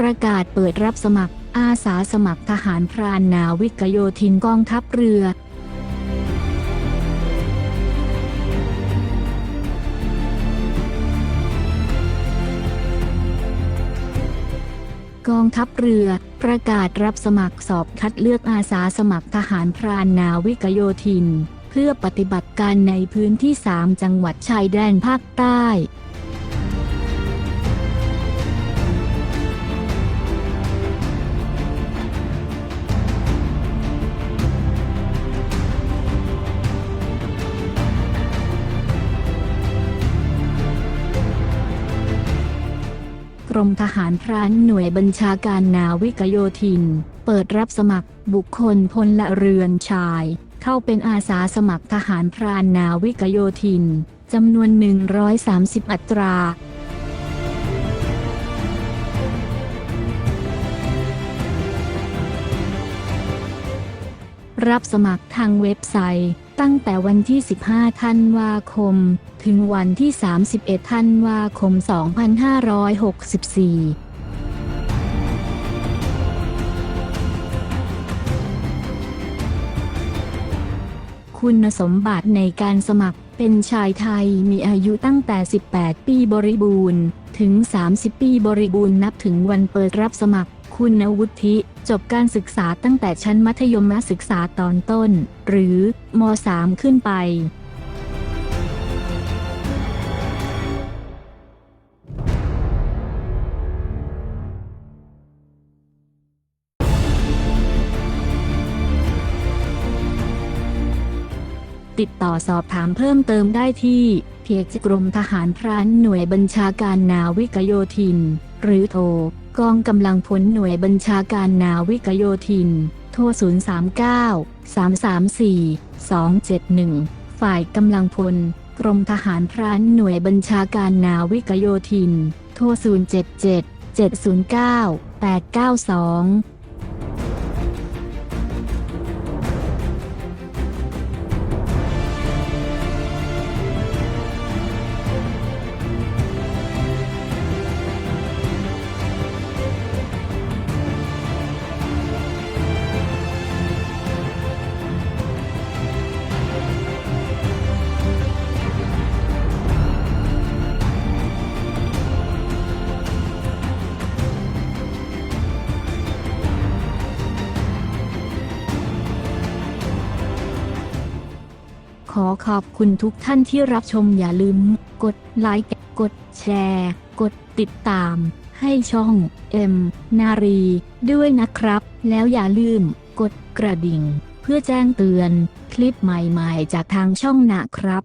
ประกาศเปิดรับสมัคร อาสาสมัครทหารพรานนาวิกโยธินกองทัพเรือ กองทัพเรือ ประกาศรับสมัครสอบคัดเลือกอาสาสมัครทหารพรานนาวิกโยธิน เพื่อปฏิบัติการในพื้นที่ 3 จังหวัดชายแดนภาคใต้ มทหารพรานหน่วยบัญชาการนาวิกโยธิน เปิดรับสมัครบุคคลพลละเรือนชาย เข้าเป็นอาสาสมัครทหารพรานนาวิกโยธินจำนวน 130 อัตรารับสมัครทางเว็บไซต์ ตั้งแต่วันที่ 15 ธันวาคม ถึงวันที่ 31 ธันวาคม 2564คุณสมบัติในการสมัครเป็นชายไทยมีอายุตั้งแต่ 18 ปีบริบูรณ์ ถึง 30 ปีบริบูรณ์นับถึงวันเปิดรับสมัคร คุณวุฒิ จบการศึกษาตั้งแต่ชั้นมัธยมศึกษาตอนต้น หรือม .3 ขึ้นไป ติดต่อสอบถามเพิ่มเติมได้ที่ เพจกรมทหารพรานหน่วยบัญชาการนาวิกโยธิน หรือโท กองกำลังพลหน่วยบัญชาการนาวิกโยธิน โทร 039 334 271 ฝ่ายกำลังพล กรมทหารพรานหน่วยบัญชาการนาวิกโยธิน โทร 077 709 892 ขอขอบคุณทุกท่านที่รับชมอย่าลืม กดไลค์ กดแชร์ กดติดตาม ให้ช่องเอ็มนารี ด้วยนะครับ แล้วอย่าลืม กดกระดิ่ง เพื่อแจ้งเตือน คลิปใหม่ๆ จากทางช่องนะครับ